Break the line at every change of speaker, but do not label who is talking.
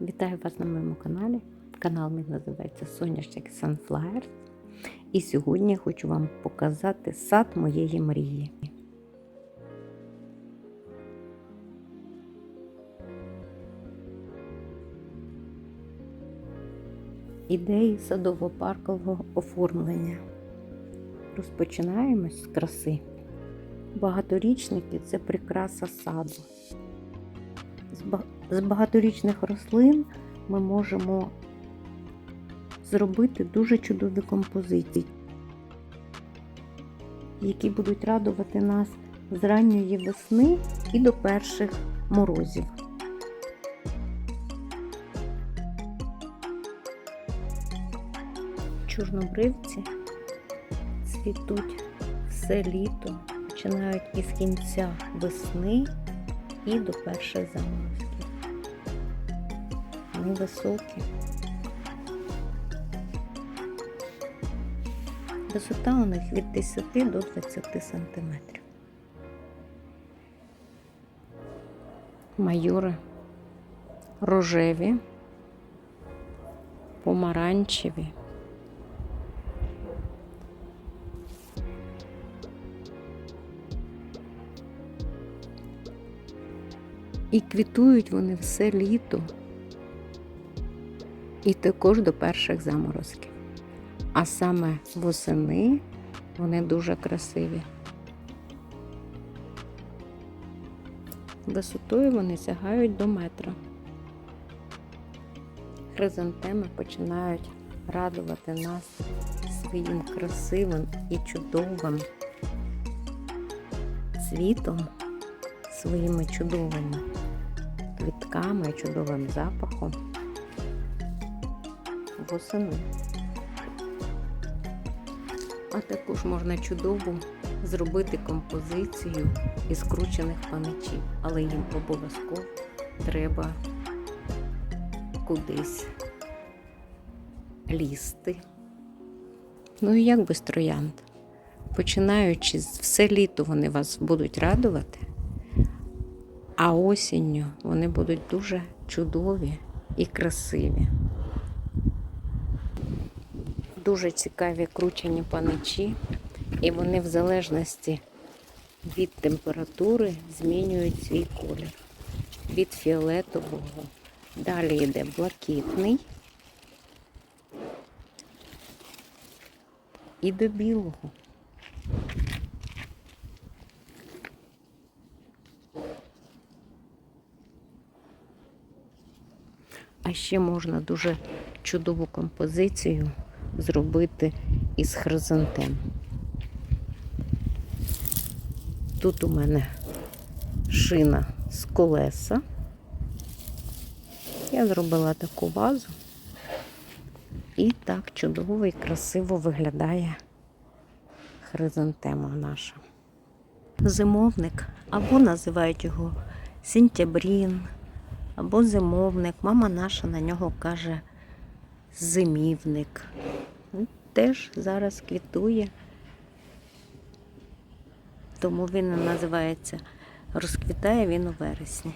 Вітаю вас на моєму каналі. Канал мій називається Соняшник Sunflowers. І сьогодні я хочу вам показати сад моєї мрії. Ідеї садово-паркового оформлення. Розпочинаємо з краси. Багаторічники це прикраса саду. З багаторічних рослин ми можемо зробити дуже чудові композиції, які будуть радувати нас з ранньої весни і до перших морозів. Чорнобривці цвітуть все літо, починають із кінця весни і до перших заморозків. Вони високі. Висота у них від 10 до 20 сантиметрів. Майори рожеві, помаранчеві. І квітують вони все літо, і також до перших заморозків. А саме восени вони дуже красиві. Висотою вони сягають до метра. Хризантеми починають радувати нас своїм красивим і чудовим цвітом, своїми чудовими квітками, чудовим запахом восени. А також можна чудово зробити композицію із скручених паничів, але їм обов'язково треба кудись лізти. Ну і як без троянд? Починаючи з все літо вони вас будуть радувати, а осінню вони будуть дуже чудові і красиві. Дуже цікаві кручені паничі, і вони в залежності від температури змінюють свій колір. Від фіолетового. Далі йде блакитний і до білого. А ще можна дуже чудову композицію зробити із хризантем. Тут у мене шина з колеса. Я зробила таку вазу. І так чудово і красиво виглядає хризантема наша. Зимовник, або називають його сінтябрін, або зимовник. Мама наша на нього каже зимівник. Теж зараз квітує, тому він називається розквітає він у вересні.